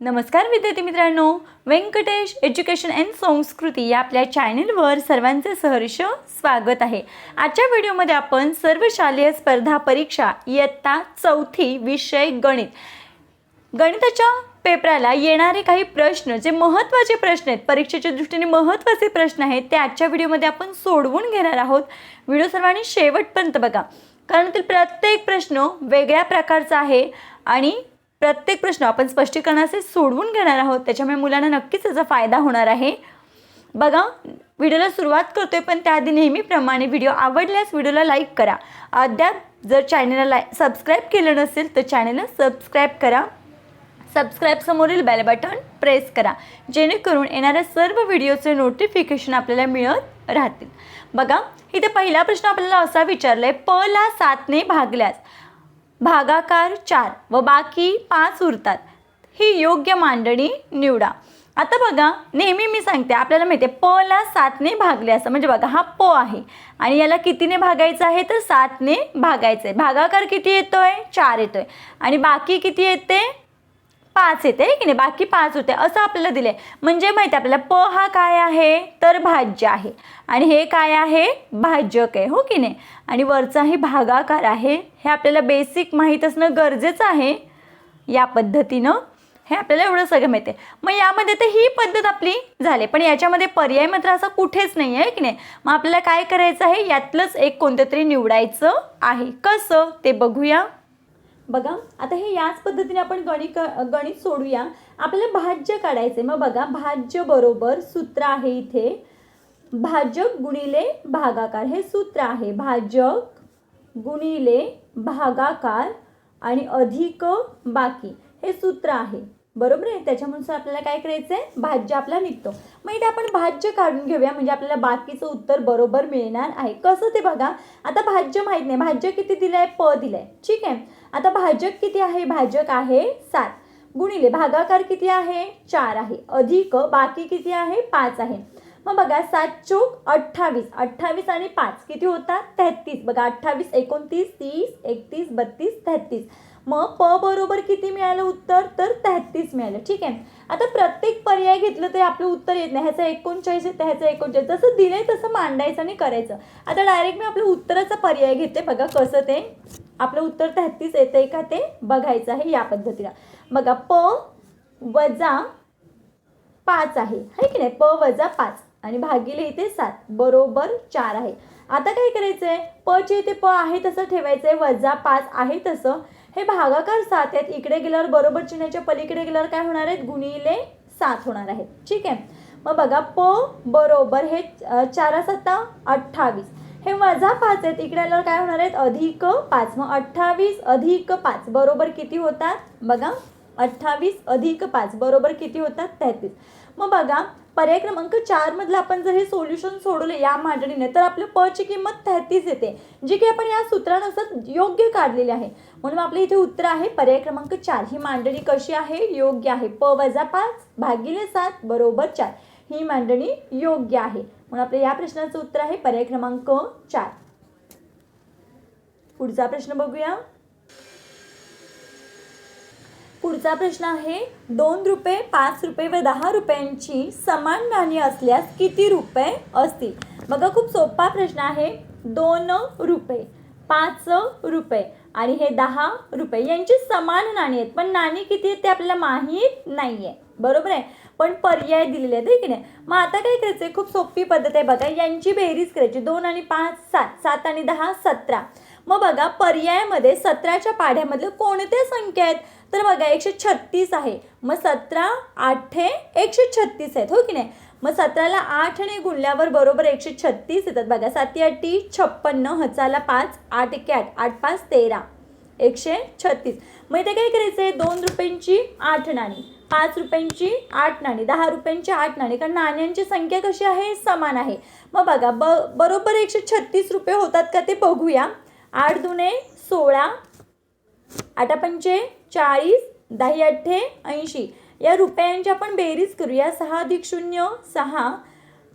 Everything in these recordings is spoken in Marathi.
नमस्कार विद्यार्थी मित्रांनो. व्यंकटेश एज्युकेशन अँड संस्कृती या आपल्या चॅनेलवर सर्वांचे सहर्ष स्वागत आहे. आजच्या व्हिडिओमध्ये आपण सर्व शालेय स्पर्धा परीक्षा इयत्ता चौथी विषय गणित. गणिताच्या पेपराला येणारे काही प्रश्न जे महत्त्वाचे प्रश्न आहेत परीक्षेच्या दृष्टीने महत्त्वाचे प्रश्न आहेत ते आजच्या व्हिडिओमध्ये आपण सोडवून घेणार आहोत. व्हिडिओ सर्वांनी शेवटपर्यंत बघा. कारण ते प्रत्येक प्रश्न वेगळ्या प्रकारचा आहे आणि प्रत्येक प्रश्न आपण स्पष्टीकरणाचे सोडवून घेणार आहोत. त्याच्यामुळे मुलांना नक्कीच त्याचा फायदा होणार आहे. बघा व्हिडिओला सुरुवात करतोय पण त्याआधी नेहमीप्रमाणे व्हिडिओ आवडल्यास व्हिडिओला लाईक करा. अद्याप जर चॅनलला लाय सबस्क्राईब केलं नसेल तर चॅनलला सबस्क्राईब करा. सबस्क्राईब समोरील बेल बटन प्रेस करा. जेणेकरून येणाऱ्या सर्व व्हिडिओचे नोटिफिकेशन आपल्याला मिळत राहतील. बघा इथे पहिला प्रश्न आपल्याला असा विचारला आहे प ला सातने भागल्यास भागाकार चार व बाकी पाच उरतात. ही योग्य मांडणी निवडा. आता बघा नेहमी मी सांगते आपल्याला माहिती आहे प ला सातने भागले असं. म्हणजे बघा हा प आहे. आणि याला कितीने भागायचं आहे? तर सातने भागायचं आहे भागाकार किती येतो आहे चार येतो आहे आणि बाकी किती येते? पाच येते की नाही? बाकी पाच होते असं आपल्याला दिले म्हणजे माहिती आहे आपल्याला प हा काय आहे? तर भाज्य आहे. आणि हे काय आहे? भाजक आहे हो की नाही? आणि वरचा हे भागाकार आहे. हे आपल्याला बेसिक माहीत असणं गरजेचं आहे. या पद्धतीनं हे आपल्याला एवढं सगळं माहिती आहे. मग यामध्ये तर ही पद्धत आपली झाली पण याच्यामध्ये पर्याय मात्र असा कुठेच नाही आहे की नाही? मग आपल्याला काय करायचं आहे? यातलंच एक कोणतं तरी निवडायचं आहे. कसं? ते बघूया. बघा आता हे याच पद्धतीने आपण गणित गणित सोडूया. आपल्याला भाज्य काढायचे मग बघा भाज्य बरोबर सूत्र आहे इथे. भाजक गुणिले भागाकार. हे सूत्र आहे. भाजक गुणिले भागाकार आणि अधिक बाकी. हे सूत्र आहे. बरोबर आहे? त्याच्यानुसार आपल्याला काय करायचं आहे भाज्य आपला निघतो. मग इथे आपण भाज्य काढून घेऊया. म्हणजे आपल्याला बाकीचं उत्तर बरोबर मिळणार आहे. कसं ते बघा? आता भाज्य माहीत नाही. भाज्य किती दिलं आहे प दिलं आहे ठीक आहे? आता भाजक किती आहे? भाजक आहे सात. गुणिले भागाकार किती आहे? चार आहे. अधिक बाकी किती आहे? पाच आहे. मग बघा सात चोक अठ्ठावीस. अठ्ठावीस आणि पाच किती होतात? तेहतीस. बघा अठ्ठावीस एकोणतीस तीस एकतीस बत्तीस तेहतीस. मग प बरोबर किती मिळालं उत्तर? तर तेहतीस मिळालं. ठीक आहे? आता प्रत्येक पर्याय घेतलं तरी आपलं उत्तर येत नाही. ह्याचं एकोणचाळीस येतं ह्याचं एकोणचाळीस. जसं दिलंय तसं मांडायचं आणि करायचं. आता डायरेक्ट मी आपलं उत्तराचा पर्याय घेते. बघा कसं ते आपलं उत्तर तेहतीस येतंय का ते? बघायचं आहे या पद्धतीला बघा प वजा पाच आहे. है की नाही? प वजा पाच. आणि भागिले इथे सात. बरोबर चार आहे. आता काय करायचं आहे प चे इथे प आहे तसं ठेवायचं आहे वजा पाच आहे तसं. हे भागाकार सात आहेत. इकडे गेल्यावर बरोबर चिन्हाच्या पलीकडे गेल्यावर काय होणार आहेत? गुणिले सात होणार आहेत. ठीक आहे? मग बघा प बरोबर हे चारा सत्ता अठ्ठावीस. हे वजा पाच आहेत. इकडे आल्यावर काय होणार आहेत? अधिक पाच. मग अठ्ठावीस अधिक पाच. बरोबर किती होतात? बघा अठ्ठावीस अधिक पाच. बरोबर किती होतात? तेहतीस. मग बघा पर्याय क्रमांक चार मधलं आपण जर हे सोल्युशन सोडवलं या मांडणीने तर आपल्या पची किंमत तेहतीस येते. जी की आपण या सूत्रानुसार योग्य काढलेली आहे. म्हणून आपलं इथे उत्तर आहे पर्याय क्रमांक चार. ही मांडणी कशी आहे? योग्य आहे. प वजा पाच भागिले सात बरोबर चार. ही मांडणी योग्य आहे. म्हणून आपल्या या प्रश्नाचं उत्तर आहे पर्याय क्रमांक चार. पुढचा प्रश्न बघूया. पुढचा प्रश्न आहे दोन रुपये पाच रुपये व दहा रुपयांची समान नाणी असल्यास किती रुपये असतील? बघा खूप सोपा प्रश्न आहे दोन रुपये. पाच रुपये आणि हे दहा रुपये यांची समान नाणी आहेत. पण नाणी किती आहेत ते आपल्याला माहीत नाही आहे बरोबर आहे? पण पर्याय दिलेले आहेत है की नाही? मग आता काय करायचं आहे खूप सोपी पद्धत आहे बघा. यांची बेरीज करायची. दोन आणि पाच सात. सात आणि दहा सतरा. मग बघा पर्यायामध्ये सतराच्या पाढ्यामधले कोणत्या संख्या आहेत? तर बघा एकशे छत्तीस आहे. मग सतरा आठे एकशे छत्तीस आहेत हो की नाही? मग सतराला आठने गुणल्यावर बरोबर एकशे छत्तीस येतात बघा. साती आठी छप्पन्न हचाला पाच आठ एके आठ आठ पाच तेरा. एकशे छत्तीस. मग इथे काय करायचं आहे दोन रुपयांची आठ नाणी पाच रुपयांची आठ नाणी दहा रुपयांची आठ नाणी. कारण नाण्यांची संख्या कशी आहे? समान आहे. मग बघा ब बरोबर एकशे छत्तीस रुपये होतात का ते बघूया. आठ दुने सोळा आठा पंचे चाळीस दही अठ्ठे ऐंशी. या रुपयांची आपण बेरीज करूया. सहा अधिक शून्य सहा.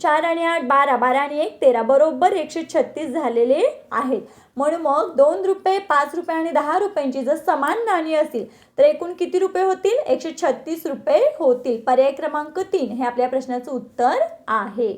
चार आणि आठ बारा. बारा आणि एक तेरा. बरोबर एकशे छत्तीस झालेले आहेत. म्हणून मग दोन रुपये पाच रुपये आणि दहा रुपयांची जर समान नाणी असतील तर एकूण किती रुपये होतील? एकशे छत्तीस रुपये होतील. पर्याय क्रमांक तीन. हे आपल्या प्रश्नाचं उत्तर आहे.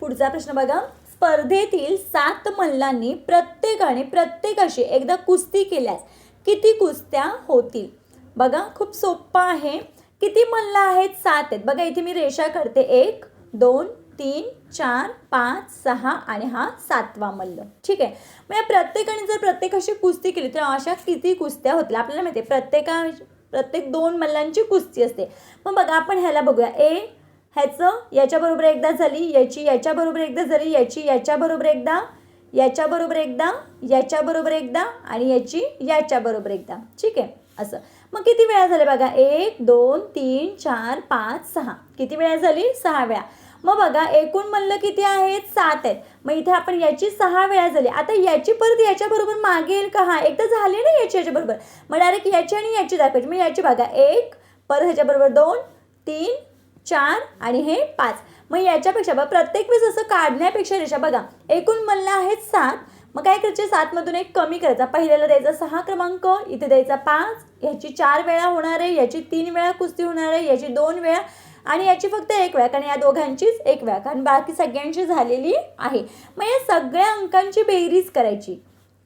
पुढचा प्रश्न बघा. स्पर्धेतील सात मल्लांनी प्रत्येकाने प्रत्येकाशी एकदा कुस्ती केल्यास किती कुस्त्या होतील? बघा खूप सोपं आहे. किती मल्ल आहेत? सात आहेत. बघा इथे मी रेषा करते एक दोन तीन चार पाच सहा आणि हा सातवा मल्ल. ठीक आहे? मग या प्रत्येकाने जर प्रत्येकाशी कुस्ती केली तर अशा किती कुस्त्या होतील? आपल्याला माहिती आहे प्रत्येका प्रत्येक दोन मल्लांची कुस्ती असते. मग बघा आपण ह्याला बघूया. ए ह्याचं याच्याबरोबर एकदा झाली याची याच्याबरोबर एकदा झाली याची याच्याबरोबर एकदा याच्याबरोबर एकदा याच्याबरोबर एकदा आणि याची याच्याबरोबर एकदा. ठीक आहे? असं. मग किती वेळा झाले बघा? एक दोन तीन चार पाच सहा. किती वेळा झाली? सहा वेळा. मग बघा एकूण मल्ल किती आहेत? सात आहेत. मग इथे आपण याची सहा वेळा झाली. आता याची परत याच्याबरोबर मागे येईल का? हा एकदा झाली ना याची याच्याबरोबर. मग डायरेक्ट याची आणि याची दाखवायची. मग याची बघा. एक परत ह्याच्याबरोबर दोन तीन चार आणि हे पाच. मग याच्यापेक्षा बघा प्रत्येक वेळेस असं काढण्यापेक्षा रेषा बघा. एकूण मल्ल आहेत सात. मग काय करायचे? सातमधून एक कमी करायचा. पहिल्याला द्यायचा सहा क्रमांक इथे द्यायचा पाच ह्याची चार वेळा होणार आहे याची तीन वेळा कुस्ती होणार आहे याची दोन वेळा आणि याची फक्त एक वेळा कारण या दोघांचीच एक वेळा कारण बाकी सगळ्यांची झालेली आहे. मग या सगळ्या अंकांची बेरीज करायची.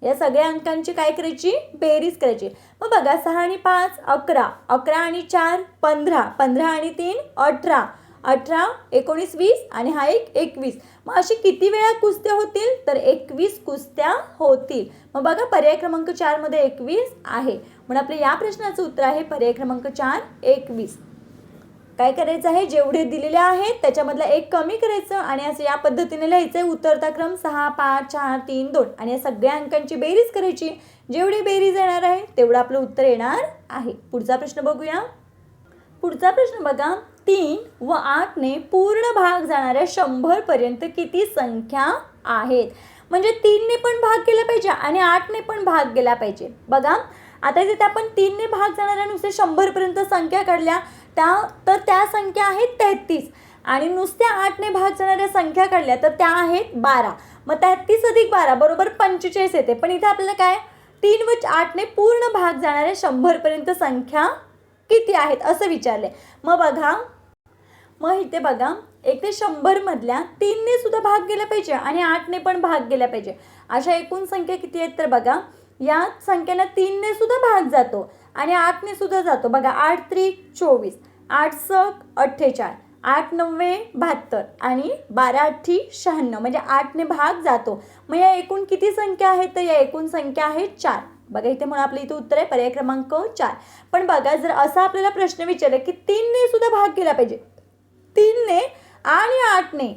या सगळ्या अंकांची काय करायची? बेरीज करायची. मग बघा सहा आणि पाच अकरा. अकरा आणि चार पंधरा. पंधरा आणि तीन अठरा. अठरा एकोणीस वीस आणि हा एक एकवीस. मग अशी किती वेळा कुस्त्या होतील? तर एकवीस कुस्त्या होतील. मग बघा पर्याय क्रमांक चारमध्ये एकवीस आहे. म्हणून आपल्या या प्रश्नाचं उत्तर आहे पर्याय क्रमांक चार एकवीस. काय करायचं आहे? जेवढे दिलेले आहेत त्याच्यामधला एक कमी करायचं आणि असं या पद्धतीने लिहायचं आहे. उतरता क्रम सहा पाच चार तीन दोन. आणि या सगळ्या अंकांची बेरीज करायची. जेवढी बेरीज येणार आहे तेवढं आपलं उत्तर येणार आहे. पुढचा प्रश्न बघूया. पुढचा प्रश्न बघा. तीन व आठने पूर्ण भाग जाणाऱ्या शंभरपर्यंत किती संख्या आहेत? म्हणजे तीनने पण भाग केला पाहिजे आणि आठने पण भाग गेला पाहिजे. बघा आता तिथे आपण तीनने भाग जाणाऱ्या नुसते शंभरपर्यंत संख्या काढल्या त्या तर त्या संख्या आहेत तेहतीस. आणि नुसत्या आठने भाग जाणाऱ्या संख्या काढल्या तर त्या आहेत बारा. मग तेहतीस अधिक बारा बरोबर पंचेचाळीस येते. पण इथे आपल्याला काय? तीन व आठने पूर्ण भाग जाणाऱ्या शंभरपर्यंत संख्या किती आहेत? असं विचारले. मग बघा मग इथे बघा एक ते शंभरमधल्या तीनने सुद्धा भाग गेला पाहिजे आणि आठने पण भाग गेला पाहिजे. अशा एकूण संख्या किती आहेत तर बघा या संख्येला तीनने सुद्धा भाग जातो आणि आठने सुद्धा जातो. बघा आठ त्रिक चोवीस. आठ सक अठ्ठेचाळीस. आठ नव्वे बहात्तर. आणि बारा अठ्ठी शहाण्णव. म्हणजे आठने भाग जातो. मग या एकूण किती संख्या आहेत? तर या एकूण संख्या आहेत चार. बघा इथे म्हणून आपलं इथे उत्तर आहे पर्याय क्रमांक चार. पण बघा जर असा आपल्याला प्रश्न विचारला की तीनने सुद्धा भाग केला पाहिजे. तीनने आणि आठने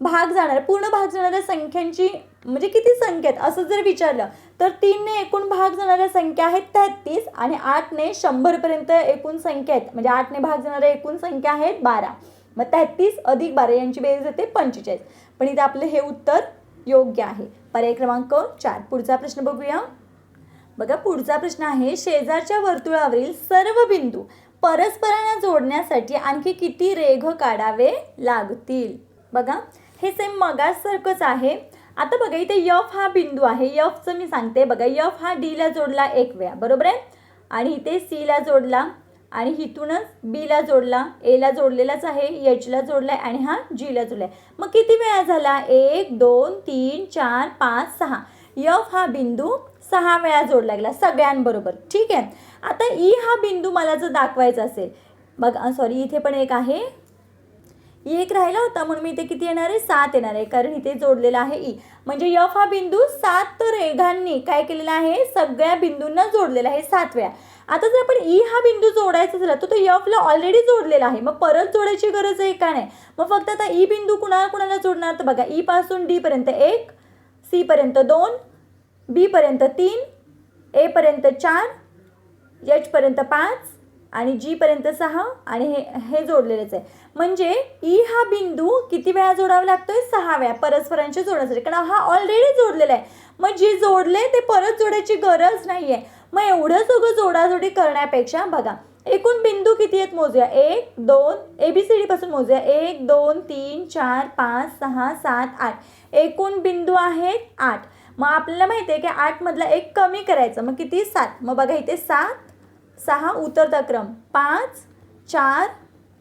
भाग जाणार पूर्ण भाग जाणाऱ्या संख्यांची म्हणजे किती संख्या आहेत असं जर विचारलं तर तीनने एकूण भाग जाणाऱ्या संख्या आहेत तेहतीस आणि आठने शंभरपर्यंत एकूण संख्या आहेत. म्हणजे आठने भाग जाणाऱ्या एकूण संख्या आहेत बारा. मग तेहतीस अधिक बारा यांची बेरीज येते पंचेचाळीस. पण इथे आपलं हे उत्तर योग्य आहे. पर्याय क्रमांक चार. पुढचा प्रश्न बघूया. बघा पुढचा प्रश्न आहे शेजारच्या वर्तुळावरील सर्व बिंदू परस्परांना जोडण्यासाठी आणखी किती रेघ काढावे लागतील? बघा हे सेम मगासारखंच आहे. आता बघा इथे यफ हा बिंदू आहे. यफचं मी सांगते. बघा यफ हा डीला जोडला एक वेळा बरोबर आहे? आणि इथे सीला जोडला आणि इथूनच बीला जोडला एला जोडलेलाच आहे एचला जोडलाय आणि हा जीला जोडलाय. मग किती वेळा झाला? एक दोन तीन चार पाच सहा. यफ हा बिंदू सहा वेळा जोडला गेला सगळ्यांबरोबर. ठीक आहे? आता ई हा बिंदू मला जर दाखवायचा असेल बघ सॉरी इथे पण एक आहे. ई एक राहिला होता म्हणून मी इथे किती येणार आहे? सात येणार आहे कारण इथे जोडलेला आहे ई. म्हणजे यफ हा बिंदू सात रेघांनी काय केलेला आहे? सगळ्या बिंदूंना जोडलेला आहे सात वेळा. आता जर आपण ई हा बिंदू जोडायचा झाला तर तो यफला ऑलरेडी जोडलेला आहे. मग परत जोडायची गरज आहे का नाही? मग फक्त आता ई बिंदू कुणाला कुणाला जोडणार? तर बघा ई पासून डी पर्यंत एक सी पर्यंत दोन बीपर्यंत तीन एपर्यंत चार एचपर्यंत पाच आणि जीपर्यंत सहा आणि हे हे जोडलेलेच आहे. म्हणजे ई हा बिंदू किती वेळा जोडावा लागतोय? सहा वेळा. परस्परांशी जोडण्यासाठी. कारण हा ऑलरेडी जोडलेला आहे. मग जे जोडले ते परत जोडायची गरज नाही आहे मग एवढं सगळं जोडाजोडी करण्यापेक्षा बघा एकूण बिंदू किती आहेत मोजूया? एक दोन ए बी सी डीपासून मोजूया. एक दोन तीन चार पाच सहा सात आठ. एकूण बिंदू आहेत आठ. मग आपल्याला माहिती आहे की आठमधला एक कमी करायचं. मग किती? सात. मग बघा इथे सात सहा उतरता क्रम. पाच चार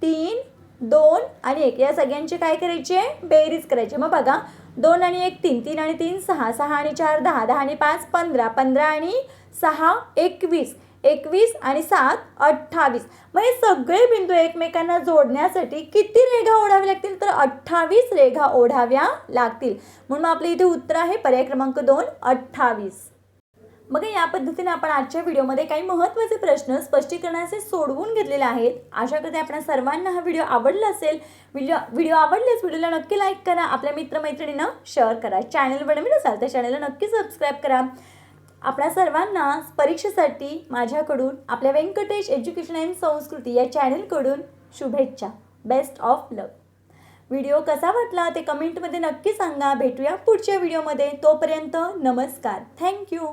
तीन दोन आणि एक. या सगळ्यांची काय करायची? आहे बेरीज करायची. मग बघा दोन आणि एक तीन. तीन आणि तीन सहा. सहा आणि चार दहा. दहा आणि पाच पंधरा. पंधरा आणि सहा एकवीस. एकवीस आणि सात अठ्ठावीस. मग हे सगळे बिंदू एकमेकांना जोडण्यासाठी किती रेघा ओढाव्या लागतील? तर अठ्ठावीस रेघा ओढाव्या लागतील. म्हणून मग आपल्या इथे उत्तर आहे पर्याय क्रमांक दोन अठ्ठावीस. मग या पद्धतीने आपण आजच्या व्हिडिओमध्ये काही महत्त्वाचे प्रश्न स्पष्टीकरणाचे सोडवून घेतलेले आहेत. आशा करते आपण सर्वांना हा व्हिडिओ आवडला असेल. व्हिडिओ व्हिडिओ आवडल्यास व्हिडिओला नक्की लाईक करा. आपल्या मित्रमैत्रिणींना शेअर करा. चॅनलवर नवीन असाल तर चॅनलला नक्की सबस्क्राईब करा. आपल्या सर्वांना परीक्षेसाठी माझ्याकडून आपल्या व्यंकटेश एज्युकेशन अँड संस्कृती या चॅनलकडून शुभेच्छा. बेस्ट ऑफ लव व्हिडिओ कसा वाटला ते कमेंटमध्ये नक्की सांगा. भेटूया पुढच्या व्हिडिओमध्ये. तोपर्यंत नमस्कार. थँक्यू.